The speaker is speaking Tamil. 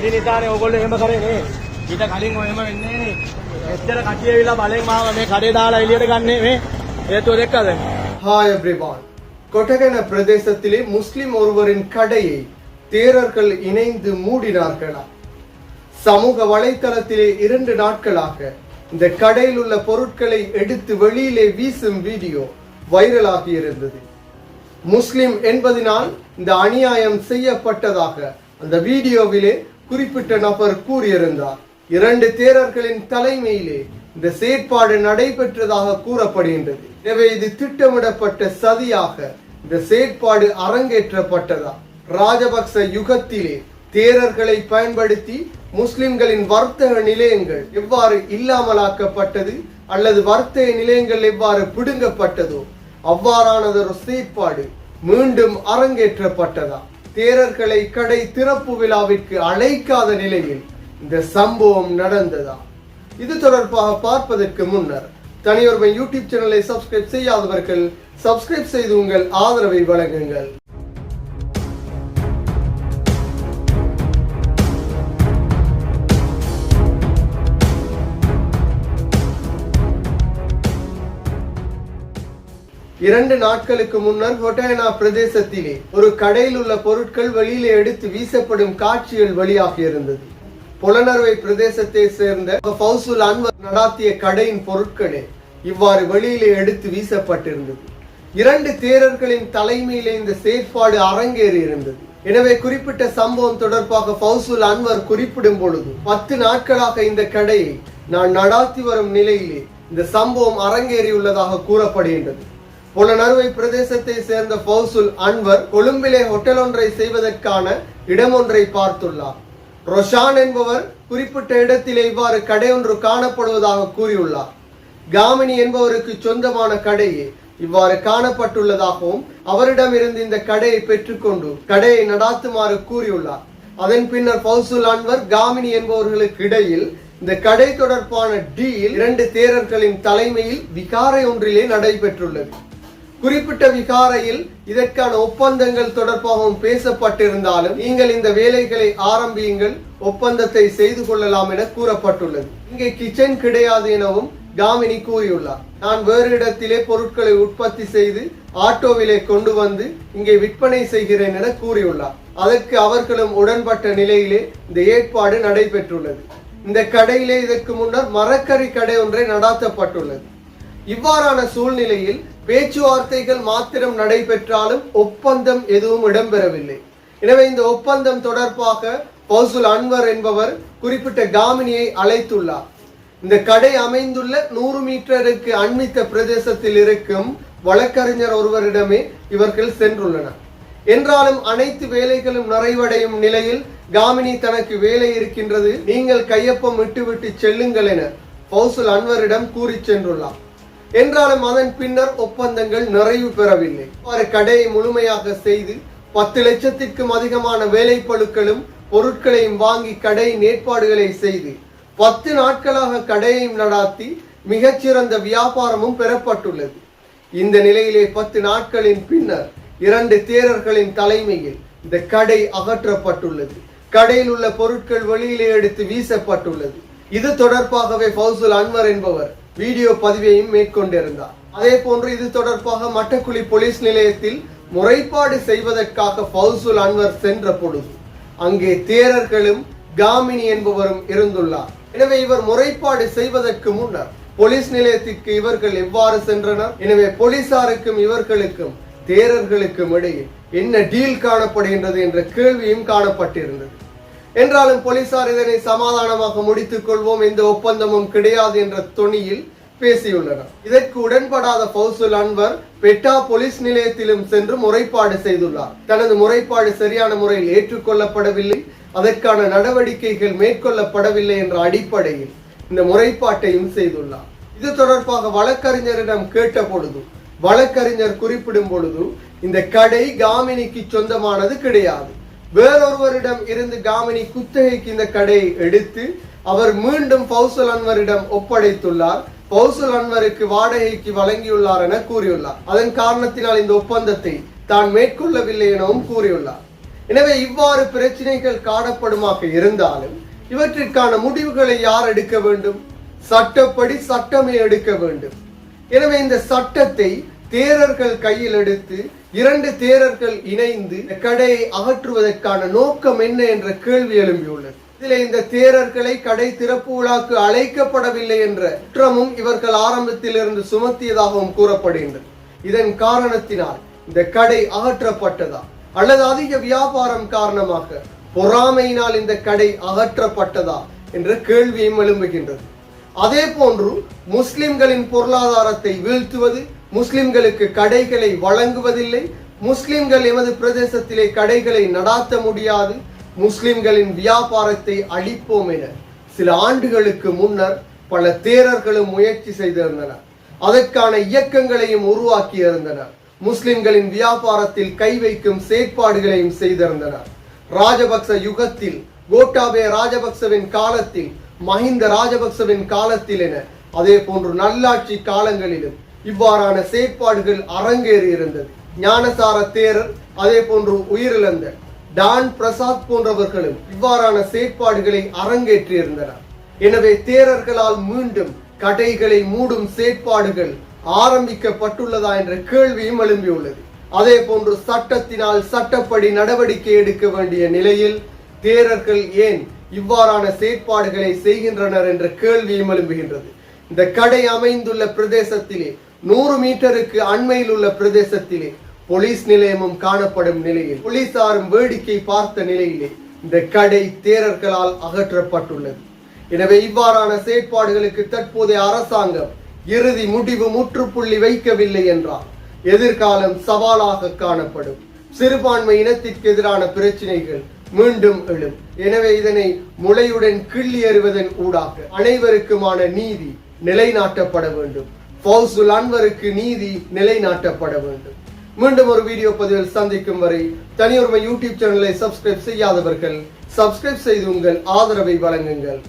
ඒ නිසානේ ඕගොල්ලෝ එහෙම කරේ ඊට කලින් ඔහෙම වෙන්නේ නේ. එච්චර කට්ටිය ඇවිල්ලා බලෙන් මාව මේ කඩේ දාලා එළියට ගන්නේ මේ. හේතුව දැක්කද? ஹாய் எவ்ரிவான் கொட்டகன பிரதேசத்திலே முஸ்லிம் ஒருவரின் கடையை தேரர்கள் இணைந்து மூடினார்களா சமூக வலைத்தளத்திலே இரண்டு நாட்களாக இந்த கடையில் உள்ள பொருட்களை எடுத்து வெளியிலே வீசும் வீடியோ வைரலாகி இருந்தது முஸ்லிம் என்பதனால் இந்த அநியாயம் செய்யப்பட்டதாக அந்த வீடியோவிலே குறிப்பிட்ட நபர் கூறியிருந்தார். இரண்டு தேரர்களின் தலைமையிலே இந்த செயற்பாடு நடைபெற்றதாக கூறப்படுகின்றது. எனவே இது திட்டமிடப்பட்ட சதியாக இந்த செயற்பாடு அரங்கேற்றப்பட்டதா? ராஜபக்ச யுகத்திலே தேரர்களை பயன்படுத்தி முஸ்லிம்களின் வர்த்தக நிலையங்கள் எவ்வாறு இல்லாமலாக்கப்பட்டது அல்லது வர்த்தக நிலையங்கள் எவ்வாறு பிடுங்கப்பட்டதோ அவ்வாறானதொரு செயற்பாடு மீண்டும் அரங்கேற்றப்பட்டதா? தேரர்களை கடை திறப்பு விழாவிற்கு அழைக்காத நிலையில் இந்த சம்பவம் நடந்ததா? இது தொடர்பாக பார்ப்பதற்கு முன்னர் தனியொருவன் யூடியூப் சேனலை சப்ஸ்கிரைப் செய்யாதவர்கள் சப்ஸ்கிரைப் செய்து உங்கள் ஆதரவை வழங்குங்கள். இரண்டு நாட்களுக்கு முன்னர் ஹொட்டயனா பிரதேசத்திலே ஒரு கடையில் உள்ள பொருட்கள் வெளியிலே எடுத்து வீசப்படும் காட்சிகள் வெளியாக இருந்தது. புலனறுவை பிரதேசத்தை சேர்ந்த ஃபவுசுல் அன்வர் நடாத்திய கடையின் பொருட்களே இவ்வாறு வெளியிலே எடுத்து வீசப்பட்டிருந்தது. இரண்டு தேரர்களின் தலைமையிலே இந்த செயற்பாடு அரங்கேறி இருந்தது. எனவே குறிப்பிட்ட சம்பவம் தொடர்பாக ஃபவுசுல் அன்வர் குறிப்பிடும் பொழுது பத்து நாட்களாக இந்த கடையை நான் நடாத்தி வரும் நிலையிலே இந்த சம்பவம் அரங்கேறியுள்ளதாக கூறப்படுகின்றது. புலனறுவை பிரதேசத்தை சேர்ந்த பௌசுல் அன்வர் கொழும்பிலே ஹோட்டல் ஒன்றை செய்வதற்கான இடம் ஒன்றை பார்த்துள்ளார். ரொஷான் என்பவர் குறிப்பிட்ட இடத்திலே இவ்வாறு கடை ஒன்று காணப்படுவதாக கூறியுள்ளார். காமினி என்பவருக்கு சொந்தமான கடையே. இவ்வாறு காணப்பட்டுள்ளதாகவும் அவரிடமிருந்து இந்த கடையை பெற்றுக்கொண்டு கடையை நடாத்துமாறு கூறியுள்ளார். அதன் பின்னர் பௌசுல் அன்வர் காமினி என்பவர்களுக்கு இடையில் இந்த கடை தொடர்பான டீல் இரண்டு தேரர்களின் தலைமையில் விகாரை ஒன்றிலே நடைபெற்றுள்ளது. குறிப்பிட்ட விகாரையில் இதற்கான ஒப்பந்தங்கள் தொடர்பாகவும் பேசப்பட்டிருந்தாலும் நீங்கள் இந்த வேலைகளை ஆரம்பியுங்கள் ஒப்பந்தத்தை செய்து கொள்ளலாம் என கூறப்பட்டுள்ளது. இங்கே கிச்சன் கிடையாது எனவும் காமினி கூறியுள்ளார். நான் வேறு இடத்திலே பொருட்களை உற்பத்தி செய்து ஆட்டோவிலே கொண்டு வந்து இங்கே விற்பனை செய்கிறேன் என கூறியுள்ளார். அதற்கு அவர்களும் உடன்பட்ட நிலையிலே இந்த ஏற்பாடு நடைபெற்றுள்ளது. இந்த கடையிலே இதற்கு முன்னர் மரக்கறி கடை ஒன்றை நடாத்தப்பட்டுள்ளது. இவ்வாறான சூழ்நிலையில் பேச்சுவார்த்தைகள் மாத்திரம் நடைபெற்றாலும் ஒப்பந்தம் எதுவும் இடம்பெறவில்லை. எனவே இந்த ஒப்பந்தம் தொடர்பாக பௌசுல் அன்வர் என்பவர் குறிப்பிட்ட காமினியை அழைத்துள்ளார். இந்த கடை அமைந்துள்ள நூறு மீட்டருக்கு அண்மித்த பிரதேசத்தில் இருக்கும் வழக்கறிஞர் ஒருவரிடமே இவர்கள் சென்றுள்ளனர். என்றாலும் அனைத்து வேலைகளும் நிறைவடையும் நிலையில் காமினி தனக்கு வேலை இருக்கின்றது நீங்கள் கையொப்பம் விட்டுவிட்டு செல்லுங்கள் என பௌசுல் அன்வரிடம் கூறி சென்றுள்ளார். என்றாலும் அதன் பின்னர் ஒப்பந்தங்கள் நிறைவு பெறவில்லை. அவர் கடையை முழுமையாக செய்து பத்து லட்சத்திற்கும் அதிகமான வேலைப்பழுக்களும் பொருட்களையும் வாங்கி கடையின் ஏற்பாடுகளை செய்து பத்து நாட்களாக கடையையும் நடாத்தி மிகச்சிறந்த வியாபாரமும் பெறப்பட்டுள்ளது. இந்த நிலையிலே பத்து நாட்களின் பின்னர் இரண்டு தேரர்களின் தலைமையில் இந்த கடை அகற்றப்பட்டுள்ளது. கடையில் உள்ள பொருட்கள் வெளியிலே எடுத்து வீசப்பட்டுள்ளது. இது தொடர்பாகவே ஃபவுசுல் அன்வர் என்பவர் வீடியோ பதிவையும் மேற்கொண்டிருந்தார். அதே போன்று இது தொடர்பாக மட்டக்குழி போலீஸ் நிலையத்தில் முறைப்பாடு செய்வதற்காக பவுசுல் அன்வர் சென்ற பொழுது அங்கே தேரர்களும் காமினி என்பவரும் இருந்துள்ளார். எனவே இவர் முறைப்பாடு செய்வதற்கு முன்னர் போலீஸ் நிலையத்திற்கு இவர்கள் எவ்வாறு சென்றனர்? எனவே போலீசாருக்கும் இவர்களுக்கும் தேரர்களுக்கும் இடையே என்ன டீல் காணப்படுகின்றது என்ற கேள்வியும் காணப்பட்டிருந்தது. என்றாலும் போலீசார் இதனை சமாதானமாக முடித்துக் கொள்வோம் எந்த ஒப்பந்தமும் கிடையாது என்ற தொனியில் பேசியுள்ளனர். இதற்கு உடன்படாத ஃபவுசுல் அன்வர் பெட்டா போலீஸ் நிலையத்திலும் சென்று முறைப்பாடு செய்துள்ளார். தனது முறைப்பாடு சரியான முறையில் ஏற்றுக்கொள்ளப்படவில்லை. அதற்கான நடவடிக்கைகள் மேற்கொள்ளப்படவில்லை என்ற அடிப்படையில் இந்த முறைப்பாட்டையும் செய்துள்ளார். இது தொடர்பாக வழக்கறிஞரிடம் கேட்ட பொழுது வழக்கறிஞர் குறிப்பிடும் பொழுது இந்த கடை காமினிக்கு சொந்தமானது கிடையாது. வேறொருவரிடம் இருந்து காமினி குத்தகைக்கு இந்த கடையை எடுத்து அவர் மீண்டும் பௌசல் அன்வரிடம் ஒப்படைத்துள்ளார். பௌசல் அன்வருக்கு வாடகைக்கு வழங்கியுள்ளார் என கூறியுள்ளார். அதன் காரணத்தினால் இந்த ஒப்பந்தத்தை தான் மேற்கொள்ளவில்லை எனவும் கூறியுள்ளார். எனவே இவ்வாறு பிரச்சனைகள் காணப்படுமாக இருந்தாலும் இவற்றிற்கான முடிவுகளை யார் எடுக்க வேண்டும்? சட்டப்படி சட்டமே எடுக்க வேண்டும். எனவே இந்த சட்டத்தை தேரர்கள் கையில் எடுத்து இரண்டு தேரர்கள் இணைந்து கடையை அகற்றுவதற்கான நோக்கம் என்ன என்ற கேள்வி எழும்பியுள்ளது இதில் இந்த தேரர்களை கடை திறப்பு விழாக்கு அழைக்கப்படவில்லை என்ற குற்றமும் இவர்கள் ஆரம்பத்தில் இருந்து சுமத்தியதாகவும் கூறப்படுகின்றது. இதன் காரணத்தினால் இந்த கடை அகற்றப்பட்டதா? அல்லது அதிக வியாபாரம் காரணமாக பொறாமையினால் இந்த கடை அகற்றப்பட்டதா என்ற கேள்வியும் எழும்புகின்றது. அதே போன்று முஸ்லிம்களின் பொருளாதாரத்தை வீழ்த்துவது முஸ்லிம்களுக்கு கடைகளை வழங்குவதில்லை. முஸ்லிம்கள் எமது பிரதேசத்திலே கடைகளை நடாத்த முடியாது. முஸ்லிம்களின் வியாபாரத்தை அழிப்போம் என சில ஆண்டுகளுக்கு முன்னர் பல தேரர்களும் முயற்சி செய்திருந்தனர். அதற்கான இயக்கங்களையும் உருவாக்கி இருந்தனர் முஸ்லிம்களின் வியாபாரத்தில் கை வைக்கும் செயற்பாடுகளையும் செய்திருந்தனர். ராஜபக்ச யுகத்தில் கோட்டாபே ராஜபக்சவின் காலத்தில் மஹிந்த ராஜபக்சவின் காலத்தில் என அதே போன்று நல்லாட்சி காலங்களிலும் இவ்வாறான செயற்பாடுகள் அரங்கேறி இருந்தது. ஞானசார தேரர் அதே போன்று உயிரிழந்த டான் பிரசாத் போன்றவர்களும் இவ்வாறான செயற்பாடுகளை அரங்கேற்றி இருந்தனர். எனவே தேரர்களால் மீண்டும் கடைகளை மூடும் செயற்பாடுகள் ஆரம்பிக்கப்பட்டுள்ளதா என்ற கேள்வியும் எழும்பியுள்ளது. அதே போன்று சட்டத்தினால் சட்டப்படி நடவடிக்கை எடுக்க வேண்டிய நிலையில் தேரர்கள் ஏன் இவ்வாறான செயற்பாடுகளை செய்கின்றனர் என்ற கேள்வியும் எழும்புகின்றது. இந்த கடை அமைந்துள்ள பிரதேசத்திலே நூறு மீட்டருக்கு அண்மையில் உள்ள பிரதேசத்திலே போலீஸ் நிலையமும் காணப்படும் நிலையில் போலீசாரும் வேடிக்கை பார்த்த நிலையிலே இந்த கடை தேரர்களால் அகற்றப்பட்டுள்ளது. எனவே இவ்வாறான செயற்பாடுகளுக்கு தற்போதைய அரசாங்கம் இறுதி முடிவு முற்றுப்புள்ளி வைக்கவில்லை என்றால் எதிர்காலம் சவாலாக காணப்படும். சிறுபான்மை இனத்திற்கு எதிரான பிரச்சனைகள் மீண்டும் எழும். எனவே இதனை முளையுடன் கிள்ளி எறிவதன் ஊடாக அனைவருக்குமான நீதி நிலைநாட்டப்பட வேண்டும். ஃபௌசுல் அன்வருக்கு நீதி நிலைநாட்டப்பட வேண்டும். மீண்டும் ஒரு வீடியோ பதிவில் சந்திக்கும் வரை தனியொருமை யூடியூப் சேனலை சப்ஸ்கிரைப் செய்யாதவர்கள் சப்ஸ்கிரைப் செய்து உங்கள் ஆதரவை வழங்குங்கள்.